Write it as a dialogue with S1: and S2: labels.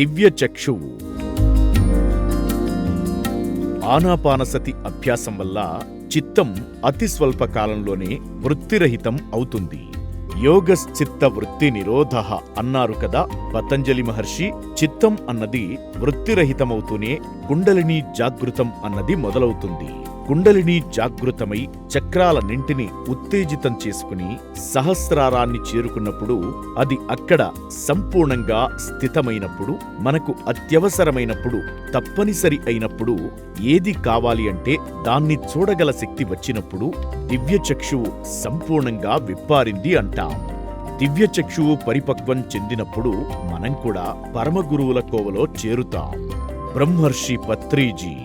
S1: దివ్య చక్షువు ఆనాపానసతి అభ్యాసం వల్ల చిత్తం అతి స్వల్ప కాలంలోనే వృత్తిరహితం అవుతుంది. యోగశ్చిత్త వృత్తి నిరోధ అన్నారు కదా పతంజలి మహర్షి. చిత్తం అన్నది వృత్తిరహితమవుతూనే కుండలిని జాగృతం అన్నది మొదలవుతుంది. కుండలిని జాగృతమై చక్రాలన్నింటినీ ఉత్తేజితం చేసుకుని సహస్రారాన్ని చేరుకున్నప్పుడు అది అక్కడ సంపూర్ణంగా స్థితమైనప్పుడు మనకు అత్యవసరమైనప్పుడు తప్పనిసరి అయినప్పుడు ఏది కావాలి అంటే దాన్ని చూడగల శక్తి వచ్చినప్పుడు దివ్యచక్షువు సంపూర్ణంగా విప్పారింది అంటాం. దివ్యచక్షువు పరిపక్వం చెందినప్పుడు మనం కూడా పరమగురువుల కోవలో చేరుతాం. బ్రహ్మర్షి పత్రీజీ